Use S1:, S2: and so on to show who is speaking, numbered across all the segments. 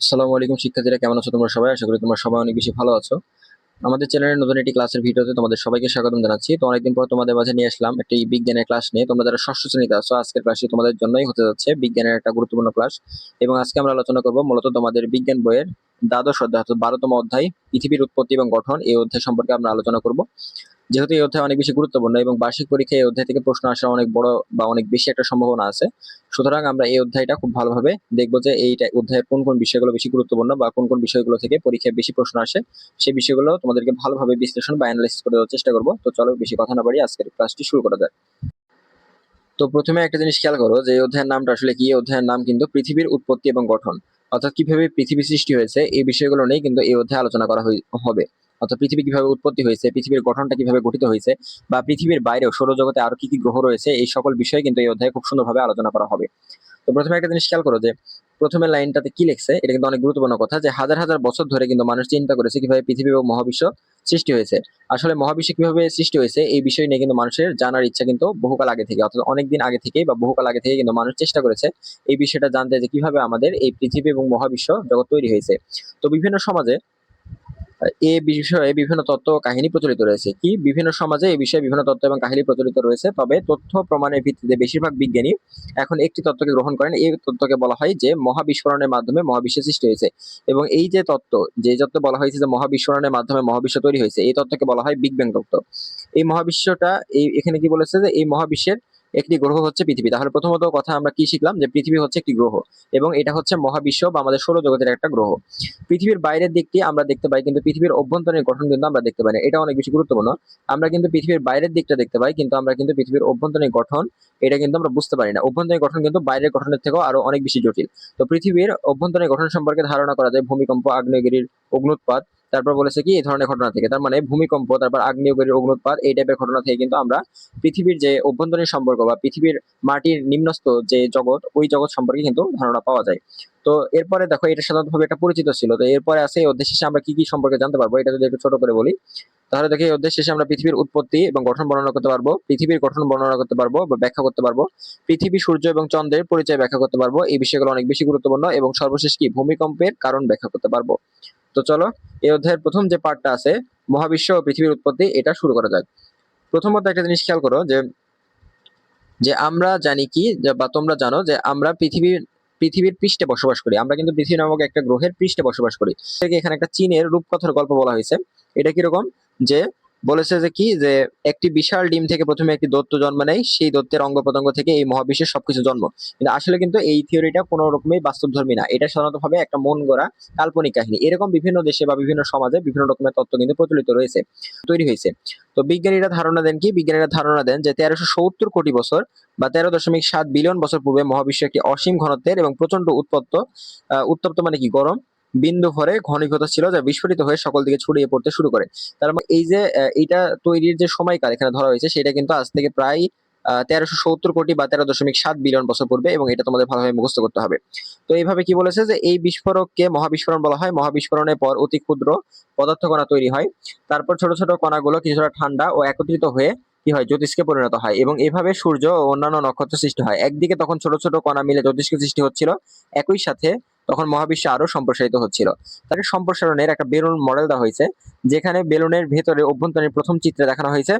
S1: আসসালামু আলাইকুম শিক্ষার্থীরা, কেমন আছো তোমরা সবাই? আশা করি তোমরা সবাই অনেক বেশি ভালো আছো। আমাদের চ্যানেলের নতুন একটি ক্লাসের ভিডিওতে তোমাদের সবাইকে স্বাগতম জানাচ্ছি। তো অনেকদিন পর তোমাদের মাঝে নিয়ে আসলাম একটি বিজ্ঞানের ক্লাস নিয়ে। তোমরা যারা ষষ্ঠ শ্রেণীতে আছো, আজকের ক্লাসটি তোমাদের জন্যই হতে যাচ্ছে বিজ্ঞানের একটা গুরুত্বপূর্ণ ক্লাস। এবং আজকে আমরা আলোচনা করব মূলত তোমাদের বিজ্ঞান বইয়ের দ্বাদশ অধ্যায় অর্থাৎ বারোতম অধ্যায়, পৃথিবীর উৎপত্তি এবং গঠন এই অধ্যায় সম্পর্কে আমরা আলোচনা করব। যেহেতু এই অধ্যায় অনেক বেশি গুরুত্বপূর্ণ এবং বার্ষিক পরীক্ষায় এই অধ্যায় থেকে প্রশ্ন আসার অনেক বড় বা অনেক বেশি একটা সম্ভাবনা আছে, সুতরাং আমরা এই অধ্যায়টা খুব ভালোভাবে দেখব যে এই অধ্যায়ের কোন কোন বিষয়গুলো বেশি গুরুত্বপূর্ণ বা কোন কোন বিষয়গুলো থেকে পরীক্ষায় বেশি প্রশ্ন আসে, সেই বিষয়গুলো তোমাদেরকে ভালোভাবে বিশ্লেষণ বা অ্যানালাইসিস করে দেওয়ার চেষ্টা করব। তো চলো বেশি কথা না বাড়ি আজকের ক্লাসটি শুরু করা যাক। তো প্রথমে একটা জিনিস খেয়াল করো যে এই অধ্যায়ের নামটা আসলে কি? এই অধ্যায়ের নাম কিন্তু পৃথিবীর উৎপত্তি এবং গঠন, অর্থাৎ কীভাবে পৃথিবী সৃষ্টি হয়েছে এই বিষয়গুলো নিয়ে কিন্তু এই অধ্যায়ে আলোচনা করা হবে। অর্থাৎ পৃথিবী কীভাবে উৎপত্তি হয়েছে, পৃথিবীর গঠনটা কীভাবে গঠিত হয়েছে, বা পৃথিবীর বাইরেও সৌরজগতে আরও কি কি গ্রহ রয়েছে, এই সকল বিষয়ে কিন্তু এই অধ্যায়ে খুব সুন্দরভাবে আলোচনা করা হবে। তো প্রথমে একটা জিনিস খেয়াল করো যে, প্রথমে লাইনটাতে কি লিখছে, এটা কিন্তু অনেক গুরুত্বপূর্ণ কথা, যে হাজার হাজার বছর ধরে কিন্তু মানুষ চিন্তা করেছে কীভাবে পৃথিবী এবং মহাবিশ্ব সৃষ্টি হয়েছে। আসলে মহাবিশ্ব কীভাবে সৃষ্টি হয়েছে, এই বিষয় নিয়ে কিন্তু মানুষের জানার ইচ্ছা কিন্তু বহুকাল আগে থেকে, অর্থাৎ অনেকদিন আগে থেকেই বা বহুকাল আগে থেকে কিন্তু মানুষ চেষ্টা করেছে এই বিষয়টা জানতে যে কীভাবে আমাদের এই পৃথিবী এবং মহাবিশ্ব জগৎ তৈরি হয়েছে। তো বিভিন্ন সমাজে এ বিষয়ে বিভিন্ন তত্ত্ব ও কাহিনী প্রচলিত রয়েছে। কি? বিভিন্ন সমাজে এই বিষয়ে বিভিন্ন তত্ত্ব এবং কাহিনী প্রচলিত রয়েছে, তবে তথ্য প্রমাণের ভিত্তিতে বেশিরভাগ বিজ্ঞানী এখন একটি তত্ত্বকে গ্রহণ করেন। এই তত্ত্বকে বলা হয় যে মহাবিস্ফোরণের মাধ্যমে মহাবিশ্ব সৃষ্টি হয়েছে এবং এই যে তত্ত্ব যে তত্ত্ব বলা হয়েছে যে মহাবিস্ফোরণের মাধ্যমে মহাবিশ্ব তৈরি হয়েছে, এই তত্ত্বকে বলা হয় বিগ ব্যাং তত্ত্ব। এই মহাবিশ্বটা, এই এখানে কি বলেছে যে এই মহাবিশ্বের একটি গ্রহ হচ্ছে পৃথিবী। তাহলে প্রথমত কথা আমরা কি শিখলাম? যে পৃথিবী হচ্ছে একটি গ্রহ এবং এটা হচ্ছে মহাবিশ্ব বা আমাদের সৌরজগতের একটা গ্রহ। পৃথিবীর বাইরের দিকটি আমরা দেখতে পাই, কিন্তু পৃথিবীর অভ্যন্তরীণ গঠন কিন্তু আমরা দেখতে পাই না। এটা অনেক বেশি গুরুত্বপূর্ণ। আমরা কিন্তু পৃথিবীর বাইরের দিকটা দেখতে পাই, কিন্তু আমরা কিন্তু পৃথিবীর অভ্যন্তরীণ গঠন এটা কিন্তু আমরা বুঝতে পারি না। অভ্যন্তরীণ গঠন কিন্তু বাইরের গঠনের থেকেও আরও অনেক বেশি জটিল। তো পৃথিবীর অভ্যন্তরীণ গঠন সম্পর্কে ধারণা করা যায়, ভূমিকম্প, আগ্নেয়গিরির অগ্নুৎপাত তারপর বলেছে কি, এই ধরনের ঘটনা থেকে। তার মানে ভূমিকম্প, তারপর আগ্নেয়গিরির অগ্নুৎপাত, এই টাইপের ঘটনা থেকে কিন্তু আমরা পৃথিবীর যে অভ্যন্তরীণ সম্পর্ক বা পৃথিবীর মাটির নিম্নস্থ যে জগৎ, ওই জগৎ সম্পর্কে কিন্তু ধারণা পাওয়া যায়। তো এরপরে দেখো, এটা সাধারণতভাবে একটা পরিচিত ছিল। তো এরপরে আছে, এই অধ্যায় শেষে আমরা কি কি সম্পর্কে জানতে পারব, এটা যদি একটু ছোট করে বলি, তাহলে দেখি অধ্যায় শেষে আমরা পৃথিবীর উৎপত্তি এবং গঠন বর্ণনা করতে পারব, পৃথিবীর গঠন বর্ণনা করতে পারব বা ব্যাখ্যা করতে পারব, পৃথিবী, সূর্য এবং চন্দ্রের পরিচয় ব্যাখ্যা করতে পারব, এই বিষয়গুলো অনেক বেশি গুরুত্বপূর্ণ এবং সর্বশেষ কি, ভূমিকম্পের কারণ ব্যাখ্যা করতে পারব। তো চলো, এই অধ্যায়ের প্রথম যে পার্টটা আছে, মহাবিশ্ব ও পৃথিবীর উৎপত্তি, এটা শুরু করা যাক। প্রথমত একটা জিনিস খেয়াল করো, যে যে আমরা জানি কি বা তোমরা জানো যে আমরা পৃথিবীর পৃথিবীর পৃষ্ঠে বসবাস করি। আমরা কিন্তু পৃথিবী নামক একটা গ্রহের পৃষ্ঠে বসবাস করি। এখানে একটা চীনের রূপকথার গল্প বলা হয়েছে। এটা কীরকম? যে বলেছে যে কি? যে একটি বিশাল ডিম থেকে প্রথমে একটি দত্ত জন্ম নেয়, সেই দত্তের অঙ্গ প্রত্যঙ্গ থেকে এই মহাবিশ্বের সবকিছু জন্ম। কিন্তু আসলে কিন্তু এই থিওরিটা কোনো রকমই বাস্তবধর্মী না। এটা সাধারণত ভাবে একটা মন গড়া কাল্পনিক কাহিনী। এরকম বিভিন্ন দেশে বা বিভিন্ন সমাজে বিভিন্ন রকমের তত্ত্ব কিন্তু প্রচলিত রয়েছে, তৈরি হয়েছে। তো বিজ্ঞানীরা ধারণা দেন কি? বিজ্ঞানীরা ধারণা দেন যে তেরোশো সত্তর কোটি বছর বা তেরো দশমিক সাত বিলিয়ন বছর পূর্বে মহাবিশ্ব একটি অসীম ঘনত্বের এবং প্রচণ্ড উৎপত্ত উত্তপ্ত মানে কি? গরম। বিন্দু ভরে ঘনীভূত ছিল যা বিস্ফোরিত হয়ে সকল দিকে ছড়িয়ে পড়তে শুরু করে। তার মানে এই যে এইটা তৈরির যে সময়কাল এখানে ধরা হয়েছে, সেটা কিন্তু আজ থেকে প্রায় তেরোশো সত্তর কোটি বা তেরো দশমিক সাত বিলিয়ন বছর পূর্বে এবং এটা তোমাদের ভালোভাবে মুখস্থ করতে হবে। তো এইভাবে কি বলেছে যে, এই বিস্ফোরককে মহাবিস্ফোরণ বলা হয়। মহাবিস্ফোরণের পর অতি ক্ষুদ্র পদার্থ কণা তৈরি হয়। তারপর ছোট ছোট কণাগুলো কিছুটা ঠান্ডা ও একত্রিত হয়ে কি হয়? জ্যোতিষ্কে পরিণত হয় এবং এভাবে সূর্য ও অন্যান্য নক্ষত্র সৃষ্টি হয়। একদিকে তখন ছোট ছোট কণা মিলে জ্যোতিষ্ক সৃষ্টি হচ্ছিল। একই সাথে তখন মহাবিশ্ব আরও সম্প্রসারিত হচ্ছিল। তার সম্প্রসারণের একটা বেলুন মডেল দেওয়া হয়েছে, যেখানে বেলুনের ভেতরে অভ্যন্তরীণ প্রথম চিত্রে দেখানো হয়েছে।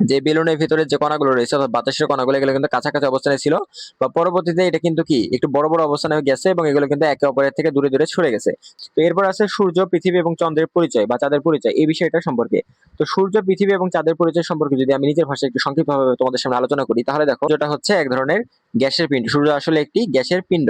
S1: যে বেলুনের ভেতরে যে কণাগুলো রয়েছে, অর্থাৎ বাতাসের কণাগুলো, এগুলো কিন্তু কাছাকাছি অবস্থানে ছিল। বা পরবর্তীতে এটা কিন্তু কি, একটু বড় বড় অবস্থানে গেছে এবং এগুলো কিন্তু একে অপরের থেকে দূরে দূরে সরে গেছে। তো এরপর আছে সূর্য, পৃথিবী এবং চন্দ্রের পরিচয় বা চাঁদের পরিচয়, এই বিষয়টা সম্পর্কে। তো সূর্য, পৃথিবী এবং চাঁদের পরিচয় সম্পর্কে যদি আমি নিজের ভাষায় একটু সংক্ষিপ্তভাবে তোমাদের সামনে আলোচনা করি, তাহলে দেখো যেটা হচ্ছে এক ধরনের গ্যাসের পিণ্ড সূর্য আসলে একটি গ্যাসের পিণ্ড।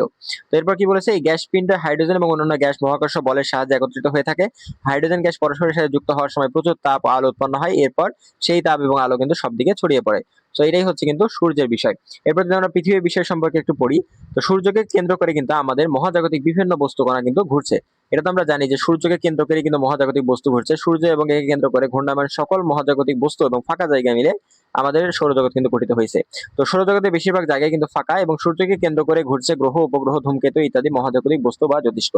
S1: তো এরপর কি বলেছে? এই গ্যাস পিণ্ড হাইড্রোজেন এবং অন্যান্য গ্যাস মহাকর্ষ বলের সাহায্যে একত্রিত হয়ে থাকে। হাইড্রোজেন গ্যাস পরস্পরের সাথে যুক্ত হওয়ার সময় প্রচুর তাপ আলো উৎপন্ন হয়। এরপর সেই তাপ এবং আলো কিন্তু সব দিকে ছড়িয়ে পড়ে। তো এটাই হচ্ছে কিন্তু সূর্যের বিষয়। এরপর যদি আমরা পৃথিবীর বিষয় সম্পর্কে একটু পড়ি, তো সূর্যকে কেন্দ্র করে কিন্তু আমাদের মহাজাগতিক বিভিন্ন বস্তু কণা কিন্তু ঘুরছে। এটা তো আমরা জানি যে সূর্যকে কেন্দ্র করে কিন্তু মহাজাগতিক বস্তু ঘুরছে। সূর্য এবং একে কেন্দ্র করে ঘূর্ণায়মান সকল মহাজাগতিক বস্তু এবং ফাঁকা জায়গা মিলে আমাদের সৌরজগৎ কিন্তু গঠিত হয়েছে। তো সৌরজগতের বেশিরভাগ জায়গায় কিন্তু ফাঁকা এবং সূর্যকে কেন্দ্র করে ঘুরছে গ্রহ, উপগ্রহ, ধূমকেতু ইত্যাদি মহাজাগতিক বস্তু বা জ্যোতিষ্ক।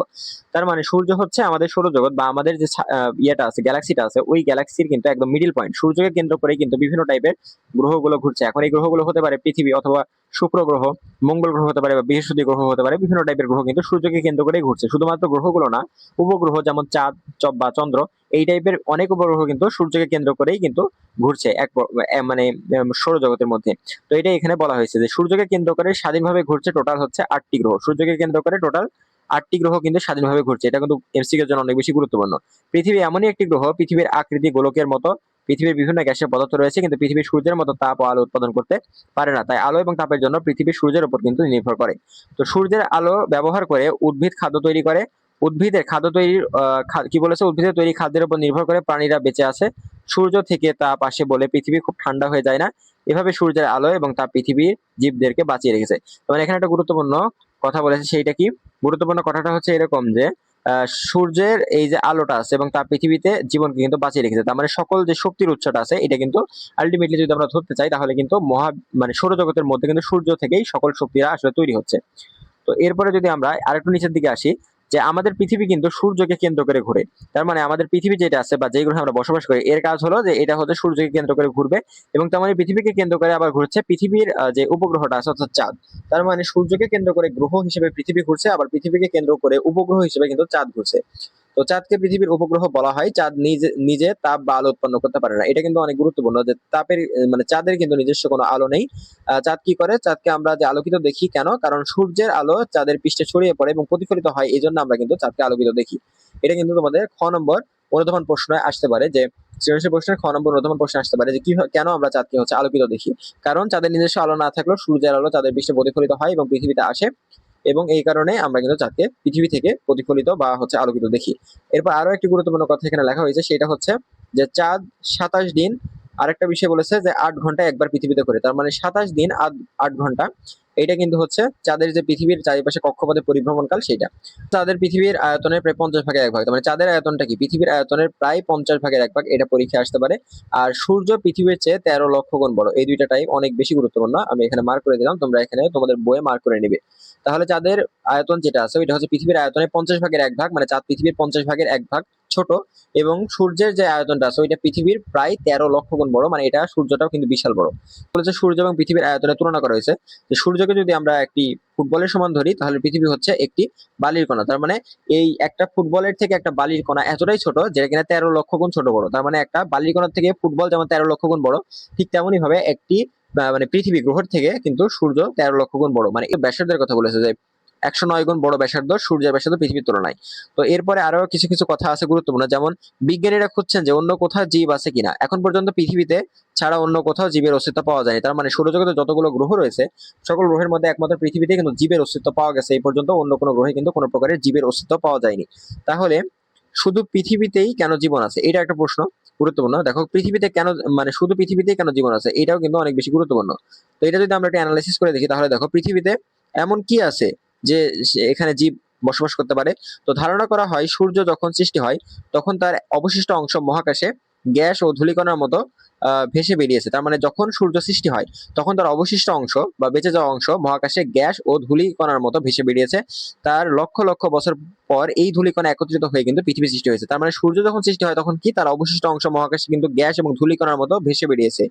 S1: তার মানে সূর্য হচ্ছে আমাদের সৌরজগৎ বা আমাদের যে ইয়েটা আছে, গ্যালাক্সিটা আছে, ওই গ্যালাক্সির কিন্তু একদম মিডিল পয়েন্ট সূর্যকে কেন্দ্র করে কিন্তু বিভিন্ন টাইপের গ্রহগুলো ঘুরছে। এখন এই গ্রহগুলো হতে পারে পৃথিবী অথবা শুক্র গ্রহ, মঙ্গল গ্রহ হতে পারে বা বৃহস্পতি গ্রহ হতে পারে, বিভিন্ন টাইপের গ্রহ কিন্তু সূর্যকে কেন্দ্র করেই ঘুরছে। শুধুমাত্র গ্রহগুলো না, উপগ্রহ যেমন চাঁদ, চব বা চন্দ্র, এই টাইপের অনেক উপগ্রহ কিন্তু সূর্যকে কেন্দ্র করেই কিন্তু ঘুরছে এক মানে সৌরজগতের মধ্যে। তো এটা এখানে বলা হয়েছে যে সূর্যকে কেন্দ্র করে স্বাধীনভাবে ঘুরছে টোটাল হচ্ছে আটটি গ্রহ। সূর্যকে কেন্দ্র করে টোটাল আটটি গ্রহ কিন্তু স্বাধীনভাবে ঘুরছে। এটা কিন্তু এমসিকের জন্য অনেক বেশি গুরুত্বপূর্ণ। পৃথিবী এমনই একটি গ্রহ, পৃথিবীর আকৃতি গোলকের মতো পৃথিবীর বিভিন্ন গ্যাসের পদার্থ রয়েছে, কিন্তু পৃথিবী সূর্যের মতো তাপ ও আলো উৎপাদন করতে পারে না। তাই আলো এবং তাপের জন্য পৃথিবী সূর্যের উপর কিন্তু নির্ভর করে। তো সূর্যের আলো ব্যবহার করে উদ্ভিদ খাদ্য তৈরি করে। উদ্ভিদের খাদ্য তৈরির কি বলেছে? উদ্ভিদের তৈরি খাদ্যের উপর নির্ভর করে প্রাণীরা বেঁচে আছে। সূর্য থেকে তাপ আসে বলে পৃথিবী খুব ঠান্ডা হয়ে যায় না। এভাবে সূর্যের আলো এবং তাপ পৃথিবীর জীবদেরকে বাঁচিয়ে রেখেছে। মানে এখানে একটা গুরুত্বপূর্ণ কথা বলেছে, সেইটা কি? গুরুত্বপূর্ণ কথাটা হচ্ছে এরকম যে সূর্যের এই যে আলোটা আছে এবং তা পৃথিবীতে জীবনকে কিন্তু বাঁচিয়ে রেখেছে। তার মানে সকল যে শক্তির উৎসটা আছে, এটা কিন্তু আলটিমেটলি যদি আমরা ধরতে চাই, তাহলে কিন্তু মহা মানে সৌরজগতের মধ্যে কিন্তু সূর্য থেকেই সকল শক্তিরা আসলে তৈরি হচ্ছে। তো এরপরে যদি আমরা আরেকটু নিচের দিকে আসি যে আমাদের পৃথিবী কিন্তু সূর্যকে কেন্দ্র করে ঘুরে। তার মানে আমাদের পৃথিবী যেটা আছে বা যে গ্রহে আমরা বসবাস করি, এর কাজ হলো যে এটা হচ্ছে সূর্যকে কেন্দ্র করে ঘুরবে এবং তার মানে পৃথিবীকে কেন্দ্র করে আবার ঘুরছে পৃথিবীর যে উপগ্রহটা আছে অর্থাৎ চাঁদ। তার মানে সূর্যকে কেন্দ্র করে গ্রহ হিসেবে পৃথিবী ঘুরছে, আবার পৃথিবীকে কেন্দ্র করে উপগ্রহ হিসেবে কিন্তু চাঁদ ঘুরছে। তো চাঁদকে পৃথিবীর উপগ্রহ বলা হয়। চাঁদ নিজে নিজে তাপ বা আলো উৎপন্ন করতে পারে না। এটা কিন্তু অনেক গুরুত্বপূর্ণ যে তাপের মানে চাঁদের কিন্তু নিজস্ব কোনো আলো নেই। চাঁদ কি করে? চাঁদকে আমরা যে আলোকিত দেখি কেন? কারণ সূর্যের আলো চাঁদের পৃষ্ঠে ছড়িয়ে পড়ে এবং প্রতিফলিত হয়। এই জন্য আমরা কিন্তু চাঁদকে আলোকিত দেখি। এটা কিন্তু তোমাদের খ নম্বর অনুধাবন প্রশ্নে আসতে পারে যে, সৃজনশীল প্রশ্নের খ নম্বর অনুধাবন প্রশ্ন আসতে পারে যে, কি কেন আমরা চাঁদকে হচ্ছে আলোকিত দেখি? কারণ চাঁদের নিজস্ব আলো না থাকলেও সূর্যের আলো চাঁদের পৃষ্ঠে প্রতিফলিত হয় এবং পৃথিবীতে আসে। এবং এই কারণে আমরা কিন্তু চাঁদকে পৃথিবী থেকে প্রতিফলিত বা হচ্ছে আলোকিত দেখি। এরপর আরও একটি গুরুত্বপূর্ণ কথা এখানে লেখা হয়েছে, সেটা হচ্ছে যে চাঁদ সাতাশ দিন, আরেকটা বিষয় বলেছে যে আট ঘণ্টা একবার পৃথিবীতে করে। তার মানে সাতাশ দিন আট- ঘণ্টা। এটা কিন্তু হচ্ছে চাঁদের যে পৃথিবীর চারিপাশে কক্ষপথে পরিভ্রমণকাল সেটা। চাঁদের পৃথিবীর আয়তনের প্রায় পঞ্চাশ ভাগের এক ভাগ। মানে চাঁদের আয়তনটা কি? পৃথিবীর আয়তনের প্রায় পঞ্চাশ ভাগের এক ভাগ। এটা পরীক্ষায় আসতে পারে। আর সূর্য পৃথিবীর চেয়ে তেরো লক্ষ গুণ বড়। এই দুইটা টাইপ অনেক বেশি গুরুত্বপূর্ণ। আমি এখানে মার্ক করে দিলাম। তোমরা এখানে তোমাদের বইয়ে মার্ক করে নিবে। তাহলে চাঁদের আয়তন যেটা আছে, ওইটা হচ্ছে পৃথিবীর আয়তনের পঞ্চাশ ভাগের এক ভাগ মানে চাঁদ পৃথিবীর পঞ্চাশ ভাগের এক ভাগ ছোট এবং সূর্যের যে আয়তনটা আছে, ওইটা পৃথিবীর প্রায় তেরো লক্ষ গুণ বড় মানে এটা সূর্যটাও কিন্তু বিশাল বড়। বলেছে সূর্য এবং পৃথিবীর আয়তনের তুলনা করা হয়েছে। যে সূর্যকে যদি আমরা একটি ফুটবলের সমান ধরি, তাহলে পৃথিবী হচ্ছে একটি বালির কণা। তার মানে এই একটা ফুটবলের থেকে একটা বালির কণা এতটাই ছোট যেটা কিনা তেরো লক্ষ গুণ ছোট বড়। তার মানে একটা বালির কণার থেকে ফুটবল যেমন তেরো লক্ষ গুণ বড়, ঠিক তেমনই ভাবে একটি মানে পৃথিবী গ্রহের থেকে কিন্তু সূর্য তেরো লক্ষ গুণ বড়। মানে ব্যাসার্ধের কথা বলেছে যে একশো নয় গুণ বড় ব্যাসার্ধ সূর্যের ব্যাসার্ধ পৃথিবীর তুলনায়। তো এরপরে আরও কিছু কিছু কথা আছে গুরুত্বপূর্ণ। যেমন বিজ্ঞানীরা খুঁজছেন যে অন্য কোথাও জীব আছে কিনা। এখন পর্যন্ত পৃথিবীতে ছাড়া অন্য কোথাও জীবের অস্তিত্ব পাওয়া যায়নি। তার মানে সৌরজগতে যতগুলো গ্রহ রয়েছে, সকল গ্রহের মধ্যে একমাত্র পৃথিবীতে কিন্তু জীবের অস্তিত্ব পাওয়া গেছে। এই পর্যন্ত অন্য কোনো গ্রহে কিন্তু কোনো প্রকারের জীবের অস্তিত্ব পাওয়া যায়নি। তাহলে শুধু পৃথিবীতেই কেন জীবন আছে? এটা একটা প্রশ্ন, গুরুত্বপূর্ণ। দেখো, পৃথিবীতে কেন মানে শুধু পৃথিবীতেই কেন জীবন আছে? এটাও কিন্তু অনেক বেশি গুরুত্বপূর্ণ। তো এটা যদি আমরা একটা অ্যানালাইসিস করে দেখি, তাহলে দেখো, পৃথিবীতে এমন কি আছে যে এখানে জীব বসবাস করতে পারে? তো ধারণা করা হয়, সূর্য যখন সৃষ্টি হয়, তখন তার অবশিষ্ট অংশ মহাকাশে গ্যাস ও ধূলিকণার মতো ভেসে বেরিয়েছে। তার মানে যখন সূর্য সৃষ্টি হয়, তখন তার অবশিষ্ট অংশ বা বেঁচে যাওয়া অংশ মহাকাশে গ্যাস ও ধূলিকণার মতো ভেসে বেরিয়েছে। তার লক্ষ লক্ষ বছর পর এই ধূলিকণা একত্রিত হয়ে কিন্তু পৃথিবী সৃষ্টি হয়েছে। তার মানে সূর্য যখন সৃষ্টি হয়, তখন কি তার অবশিষ্ট অংশ মহাকাশে কিন্তু গ্যাস এবং ধূলিকণার মতো ভেসে বেরিয়েছে।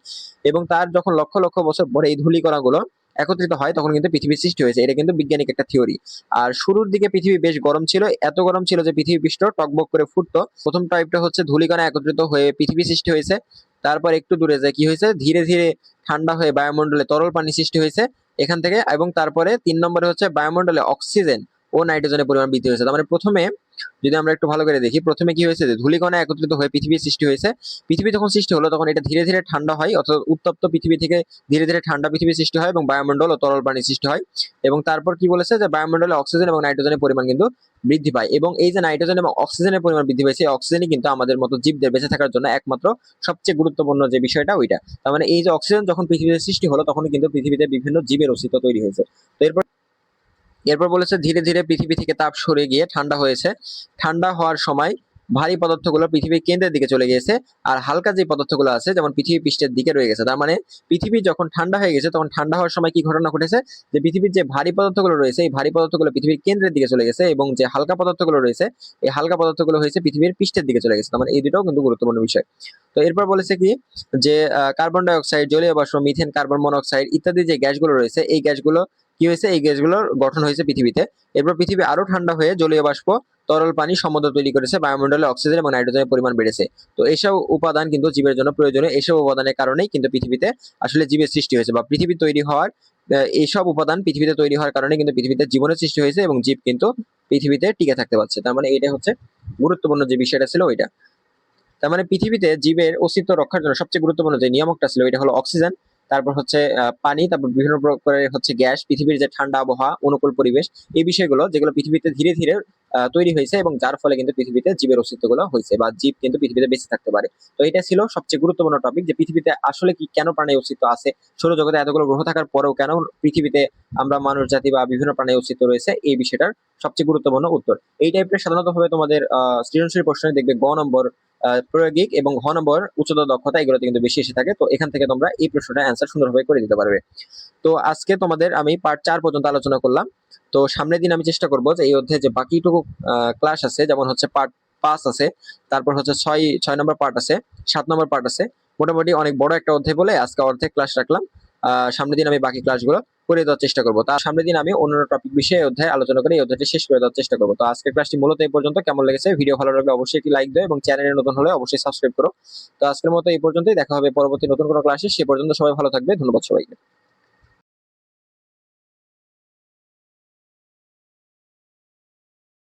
S1: এবং তার যখন লক্ষ লক্ষ বছর পরে এই ধূলিকণাগুলো একত্রিত হয়, তখন কিন্তু পৃথিবীর সৃষ্টি হয়েছে। এটা কিন্তু বিজ্ঞানিক একটা থিওরি। আর শুরুর দিকে পৃথিবী বেশ গরম ছিল, এত গরম ছিল যে পৃথিবী পৃষ্ঠ টকবক করে ফুটতো। প্রথম টাইপটা হচ্ছে ধূলিকণা একত্রিত হয়ে পৃথিবী সৃষ্টি হয়েছে। তারপর একটু দূরে যায়, কি হয়েছে? ধীরে ধীরে ঠান্ডা হয়ে বায়ুমণ্ডলে তরল পানি সৃষ্টি হয়েছে এখান থেকে। এবং তারপরে তিন নম্বরে হচ্ছে বায়ুমণ্ডলে অক্সিজেন ও নাইট্রোজেনের পরিমাণ বৃদ্ধি হয়েছে। তার মানে প্রথমে যদি আমরা একটু ভালো করে দেখি, প্রথমে কি হয়েছে যে ধূলিকণা একত্রিত হয়ে পৃথিবীর সৃষ্টি হয়েছে। পৃথিবী যখন সৃষ্টি হলো, তখন এটা ধীরে ধীরে ঠান্ডা হয়, অর্থাৎ উত্তপ্ত পৃথিবী থেকে ধীরে ধীরে ঠান্ডা পৃথিবী সৃষ্টি হয় এবং বায়ুমণ্ডল ও তরল পানি সৃষ্টি হয়। এবং তারপর কি বলেছে যে বায়ুমণ্ডলে অক্সিজেন এবং নাইট্রোজেনের পরিমাণ কিন্তু বৃদ্ধি পায়। এবং এই যে নাইট্রোজেন এবং অক্সিজেনের পরিমাণ বৃদ্ধি পাইছে এই অক্সিজেনই কিন্তু আমাদের মতো জীবদের বেঁচে থাকার জন্য একমাত্র সবচেয়ে গুরুত্বপূর্ণ যে বিষয়টা ওইটা। তার মানে এই যে অক্সিজেন যখন পৃথিবীতে সৃষ্টি হলো তখন কিন্তু পৃথিবীতে বিভিন্ন জীবের অস্তিত্ব তৈরি হয়েছে। তো এরপর এরপর বলেছে, ধীরে ধীরে পৃথিবী থেকে তাপ সরে গিয়ে ঠান্ডা হয়েছে। ঠান্ডা হওয়ার সময় ভারী পদার্থগুলো পৃথিবীর কেন্দ্রের দিকে চলে গিয়েছে আর হালকা যে পদার্থগুলো আছে, যেমন পৃথিবী পৃষ্ঠের দিকে রয়ে গেছে, তার মানে পৃথিবী যখন ঠান্ডা হয়ে গেছে, তখন ঠান্ডা হওয়ার সময় কি ঘটনা ঘটেছে? যে পৃথিবীর যে ভারী পদার্থগুলো রয়েছে, এই ভারী পদার্থগুলো পৃথিবীর কেন্দ্রের দিকে চলে গেছে এবং যে হালকা পদার্থগুলো রয়েছে, এই হালকা পদার্থগুলো হয়েছে পৃথিবীর পৃষ্ঠের দিকে চলে গেছে। তার মানে এই দুটোও কিন্তু গুরুত্বপূর্ণ বিষয়। তো এরপর বলেছে কি যে কার্বন ডাই অক্সাইড, জলীয় বাষ্প, মিথেন কার্বন মনোক্সাইড ইত্যাদি যে গ্যাসগুলো রয়েছে, এই গ্যাসগুলো কি হয়েছে? এই গ্যাসগুলোর গঠন হয়েছে পৃথিবীতে। এরপর পৃথিবী আরও ঠান্ডা হয়ে জলীয় বাষ্প, তরল পানি, সমুদ্র তৈরি করেছে, বায়ুমণ্ডলে অক্সিজেন এবং নাইট্রোজেনের পরিমাণ বেড়েছে। তো এইসব উপাদান কিন্তু জীবের জন্য প্রয়োজনীয়। এইসব উপাদানের কারণেই কিন্তু পৃথিবীতে আসলে জীবের সৃষ্টি হয়েছে বা পৃথিবী তৈরি হওয়ার এইসব উপাদান পৃথিবীতে তৈরি হওয়ার কারণে কিন্তু পৃথিবীতে জীবনের সৃষ্টি হয়েছে এবং জীব কিন্তু পৃথিবীতে টিকে থাকতে পারছে। তার মানে এটা হচ্ছে গুরুত্বপূর্ণ যে বিষয়টা ছিল ওইটা। তার মানে পৃথিবীতে জীবের অস্তিত্ব রক্ষার জন্য সবচেয়ে গুরুত্বপূর্ণ যে নিয়ামকটা ছিল এটা হলো অক্সিজেন। তারপর হচ্ছে পানি তারপর বিভিন্ন প্রকারের হচ্ছে গ্যাস পৃথিবীর যে ঠান্ডা আবহাওয়া অনুকূল পরিবেশ এই বিষয়গুলো যেগুলো পৃথিবীতে ধীরে ধীরে তৈরি হয়েছে এবং যার ফলে কিন্তু পৃথিবীতে জীবের অস্তিত্বগুলো হয়েছে বা জীব কিন্তু পৃথিবীতে বেঁচে থাকতে পারে। তো এটা ছিল সবচেয়ে গুরুত্বপূর্ণ টপিক যে পৃথিবীতে আসলে কি কেন প্রাণীর অস্তিত্ব আছে? সৌরজগতে এতগুলো গ্রহ থাকার পরেও কেন পৃথিবীতে আমরা মানুষ জাতি বা বিভিন্ন প্রাণীর অস্তিত্ব রয়েছে? এই বিষয়টার সবচেয়ে গুরুত্বপূর্ণ উত্তর। এই টাইপের সাধারণত ভাবে তোমাদের আহ, সৃজনশীল প্রশ্নে দেখবে গ নম্বর প্রায়োগিক এবং ঘ নম্বর উচ্চতর দক্ষতা এগুলোতে কিন্তু বেশি এসে থাকে। তো এখান থেকে তোমরা এই প্রশ্নটা অ্যান্সার সুন্দরভাবে করে দিতে পারবে। তো আজকে তোমাদের আমি পার্ট চার পর্যন্ত আলোচনা করলাম। তো সামনের দিন আমি চেষ্টা করব যে এই অধ্যায়ে যে বাকিটুকু ক্লাস আছে যেমন হচ্ছে পার্ট পাঁচ আছে তারপর হচ্ছে ছয় ছয় নম্বর পার্ট আছে সাত নম্বর পার্ট আছে মোটামুটি অনেক বড় একটা অধ্যায় বলে আজকে অর্ধেক ক্লাস রাখলাম। আহ, সামনের দিন আমি বাকি ক্লাসগুলো করে দেওয়ার চেষ্টা করব। তার সামনের দিন আমি অন্য টপিক বিষয়ে অধ্যায় আলোচনা করে এই অধ্যায়টি শেষ করে দেওয়ার চেষ্টা করব। তো আজকের ক্লাসটি মূলত এই পর্যন্ত। কেমন লেগেছে? ভিডিও ভালো লাগলে অবশ্যই একটি লাইক দেয় এবং চ্যানেলে নতুন হলে অবশ্যই সাবস্ক্রাইব করো। তো আজকের মতো এই পর্যন্তই। দেখা হবে পরবর্তী নতুন কোনো ক্লাসে সে পর্যন্ত সবাই ভালো থাকবে। ধন্যবাদ সবাইকে।